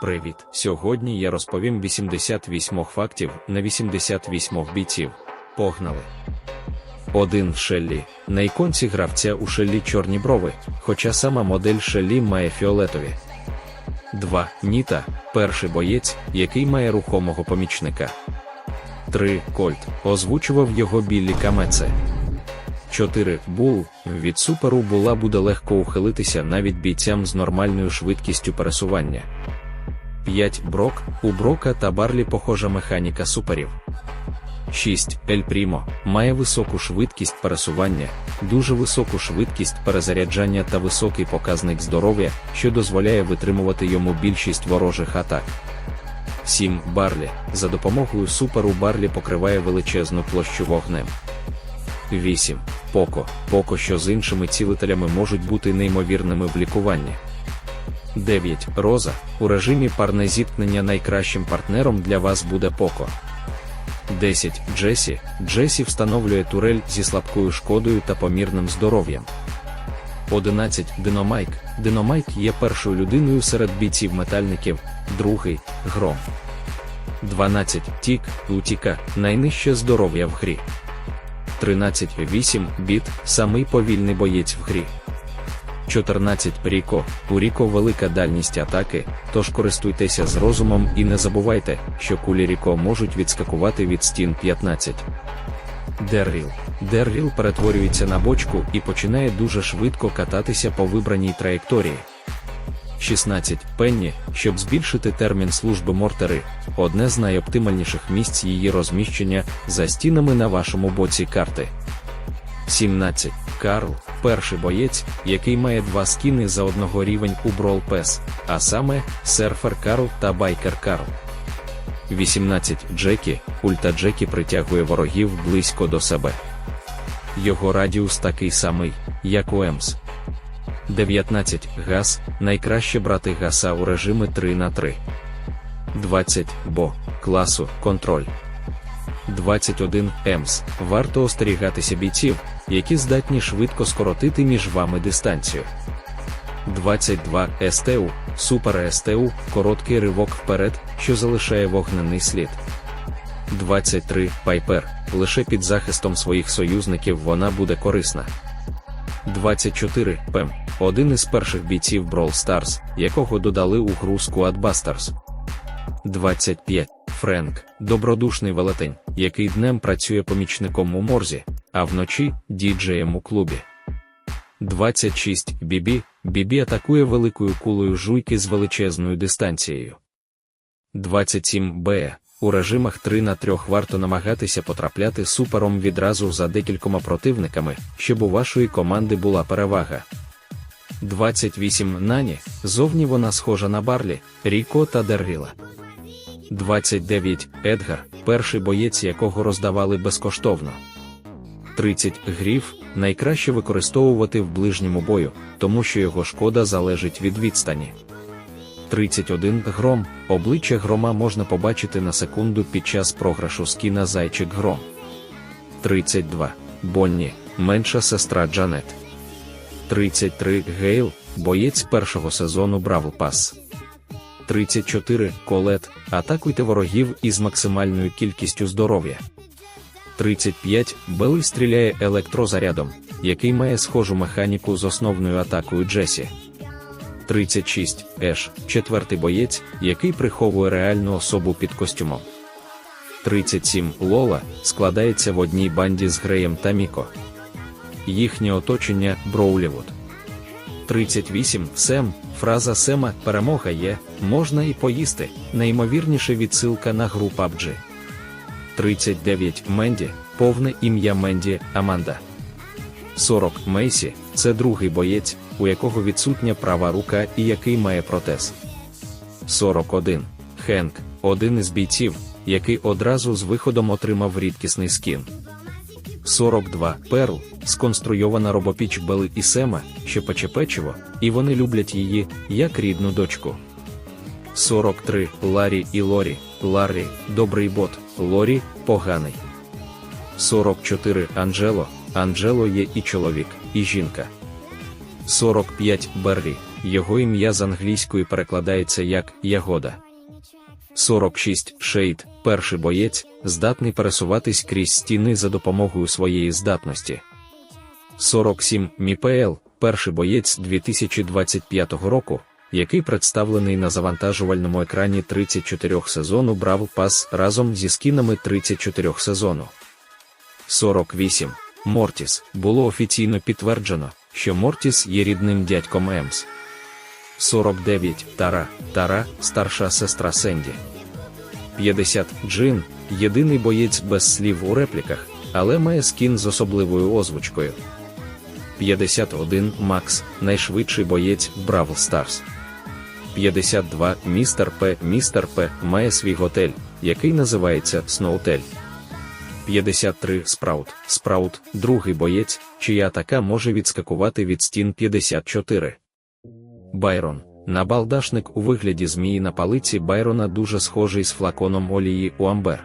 Привіт! Сьогодні я розповім 88 фактів на 88 бійців. Погнали! 1. Шеллі. На іконці гравця у Шеллі чорні брови, хоча сама модель Шеллі має фіолетові. 2. Ніта. Перший боєць, який має рухомого помічника. 3. Кольт. Озвучував його Біллі Камеце. 4. Бул. Від суперу була буде легко ухилитися навіть бійцям з нормальною швидкістю пересування. 5. Брок. У Брока та Барлі похожа механіка суперів. 6. Ель Прімо має високу швидкість пересування, дуже високу швидкість перезаряджання та високий показник здоров'я, що дозволяє витримувати йому більшість ворожих атак. 7. Барлі. За допомогою суперу Барлі покриває величезну площу вогнем. 8. Поко. Поко, що з іншими цілителями можуть бути неймовірними в лікуванні. 9. Роза. У режимі парне зіткнення найкращим партнером для вас буде Поко. 10. Джесі. Джесі встановлює турель зі слабкою шкодою та помірним здоров'ям. 11. Диномайк. Диномайк є першою людиною серед бійців метальників, другий гром. 12. Тік. Утіка. Найнижче здоров'я в грі. 13. 8. Біт. Самий повільний боєць в грі. 14. Ріко. У Ріко велика дальність атаки, тож користуйтеся з розумом і не забувайте, що кулі Ріко можуть відскакувати від стін 15. Дерріл. Дерріл перетворюється на бочку і починає дуже швидко кататися по вибраній траєкторії. 16. Пенні, щоб збільшити термін служби мортери, одне з найоптимальніших місць її розміщення за стінами на вашому боці карти. 17. Карл перший боєць, який має два скіни за одного рівень у Brawl Pass, а саме Серфер Карл та Байкер Карл. 18. Джекі. Ульта Джекі притягує ворогів близько до себе. Його радіус такий самий, як у Емс. 19. Газ. Найкраще брати гаса у режими 3 на 3. 20. Бо. Класу. Контроль. 21. Емс. Варто остерігатися бійців, які здатні швидко скоротити між вами дистанцію. 22. СТУ. Супер СТУ. Короткий ривок вперед, що залишає вогнений слід. 23. Пайпер. Лише під захистом своїх союзників вона буде корисна. 24. Пем. Один із перших бійців Brawl Stars, якого додали у гру Squad Busters. 25. Френк добродушний велетень, який днем працює помічником у морзі, а вночі діджеєм у клубі. 26. Бібі. Бібі атакує великою кулею жуйки з величезною дистанцією. 27. Б. У режимах 3 на 3 варто намагатися потрапляти супером відразу за декількома противниками, щоб у вашої команди була перевага. 28. Нані. Зовні вона схожа на Барлі, Ріко та Дерріла. 29. Едгар, перший боєць якого роздавали безкоштовно. 30. Гріф найкраще використовувати в ближньому бою, тому що його шкода залежить від відстані. 31. Гром. Обличчя грома можна побачити на секунду під час програшу скіна Зайчик Гром. 32. Бонні. Менша сестра Джанет. 33. Гейл. Боєць першого сезону Бравл Пас. 34. Колет. Атакуйте ворогів із максимальною кількістю здоров'я. 35. Белий стріляє електрозарядом, який має схожу механіку з основною атакою Джесі. 36. Еш. Четвертий боєць, який приховує реальну особу під костюмом. 37. Лола складається в одній банді з Греєм та Міко. Їхнє оточення Броулівуд. 38. Сем. Фраза Сема перемога є, можна і поїсти. Неймовірніше відсилка на гру PUBG. 39. Менді. Повне ім'я Менді Аманда. 40. Мейсі це другий боєць, у якого відсутня права рука і який має протез. 41. Хенк один із бійців, який одразу з виходом отримав рідкісний скін. 42. Перл сконструйована робопіч Бели і Сема, що пече і вони люблять її, як рідну дочку. 43. Ларі і Лорі. Ларрі добрий бот, Лорі поганий. 44. Анджело. Анджело є і чоловік, і жінка. 45. Беррі. його ім'я з англійської перекладається як Ягода. 46 Шейд, перший боєць, здатний пересуватись крізь стіни за допомогою своєї здатності. 47 Міпл, перший боєць 2025 року, який представлений на завантажувальному екрані 34 сезону Бравл Пас разом зі скінами 34 сезону. 48. Мортіс було офіційно підтверджено, що Мортіс є рідним дядьком Емс. 49. Тара, Тара, старша сестра Сенді. 50. Джин, єдиний боєць без слів у репліках, але має скін з особливою озвучкою. 51. Макс, найшвидший боєць Бравл Старс. 52. Містер П. Містер П. має свій готель, який називається Сноутель. 53. Спраут. Спраут – другий боєць, чия атака може відскакувати від стін 54. Байрон. Набалдашник у вигляді змії на палиці Байрона дуже схожий з флаконом олії у Амбер.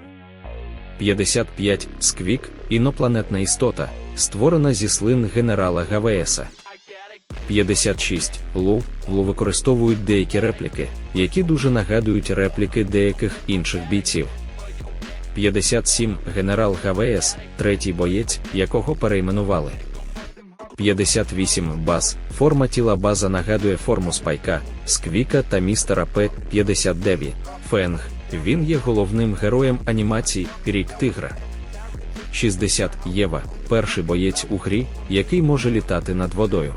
55. Сквік інопланетна істота, створена зі слин генерала ГВСа. 56. Лу. Лу використовують деякі репліки, які дуже нагадують репліки деяких інших бійців. 57. Генерал ГВС, третій боєць, якого перейменували. 58. Баз. Форма тіла база нагадує форму спайка, сквіка та містера П. 59. Фенг. Він є головним героєм анімації Рік Тигра. 60. Єва. Перший боєць у грі, який може літати над водою.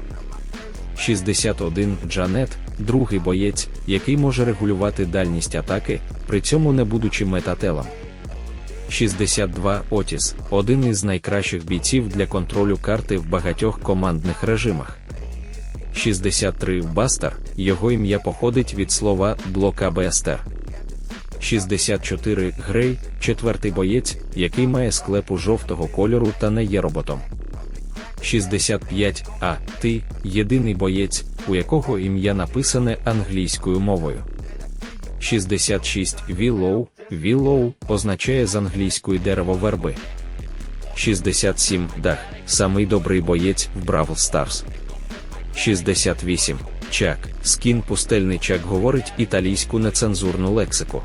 61. Джанет, другий боєць, який може регулювати дальність атаки, при цьому не будучи метателем. 62 Отіс один із найкращих бійців для контролю карти в багатьох командних режимах. 63 Бастер, його ім'я походить від слова блока Бестер. 64 Грей, четвертий боєць, який має склепу жовтого кольору та не є роботом. 65 А. Ти єдиний боєць, у якого ім'я написане англійською мовою. 66 Віллоу. Віллоу означає з англійської дерево верби. 67 Дах. Самий добрий боєць в Бравл Старс. 68 Чак. Скін пустельний чак говорить італійську нецензурну лексику.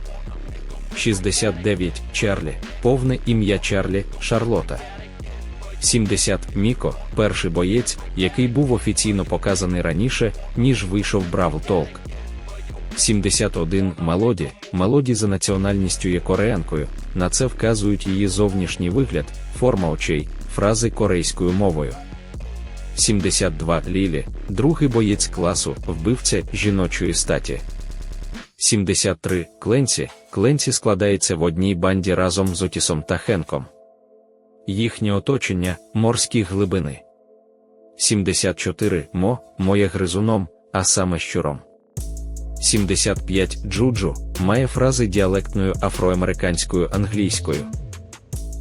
69 Чарлі. Повне ім'я Чарлі Шарлота. 70 Міко, перший боєць, який був офіційно показаний раніше, ніж вийшов Бравл Толк. 71 Мелоді. Мелоді за національністю є кореянкою, на це вказують її зовнішній вигляд, форма очей, фрази корейською мовою. 72 Лілі, другий боєць класу, вбивця жіночої статі. 73 Кленсі. Кленсі складається в одній банді разом з Отісом та Хенком. Їхнє оточення морські глибини. 74 Мо моє гризуном, а саме щуром. 75 Джуджу має фрази діалектною афроамериканською англійською.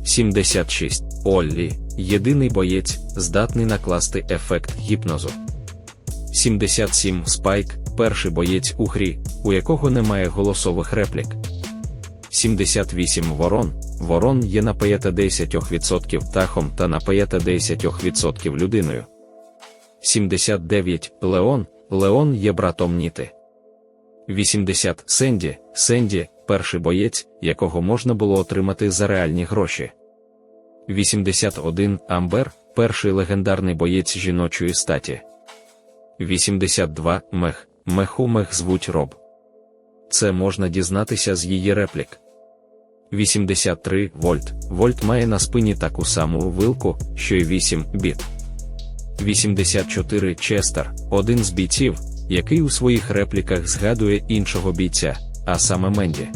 76 Оллі єдиний боєць, здатний накласти ефект гіпнозу. 77 Спайк перший боєць у грі, у якого немає голосових реплік. 78 Ворон. Ворон є на 10% птахом та на 10% людиною. 79 Леон. Леон є братом Ніти. 80 Сенді. Сенді перший боєць, якого можна було отримати за реальні гроші. 81 Амбер перший легендарний боєць жіночої статі. 82 Мех. Меху мех звуть Роб. Це можна дізнатися з її реплік. 83 Вольт. Вольт має на спині таку саму вилку, що й 8 біт. 84 Честер один з бійців, який у своїх репліках згадує іншого бійця, а саме Менді.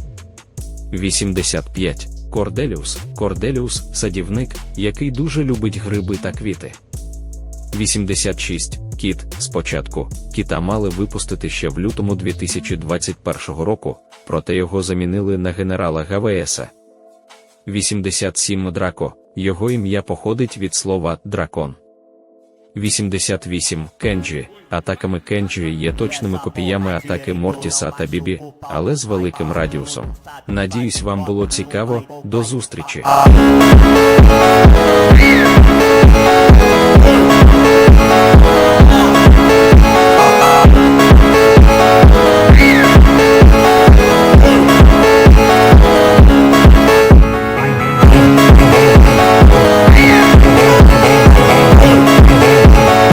85 Корделіус. Корделіус садівник, який дуже любить гриби та квіти. 86 Кіт. Спочатку кіта мали випустити ще в лютому 2021 року, проте його замінили на генерала ГВСа. 87 Драко. Його ім'я походить від слова дракон. 88 Кенджі. Атаками Кенджі є точними копіями атаки Мортіса та Бібі, але з великим радіусом. Надіюсь, вам було цікаво. До зустрічі.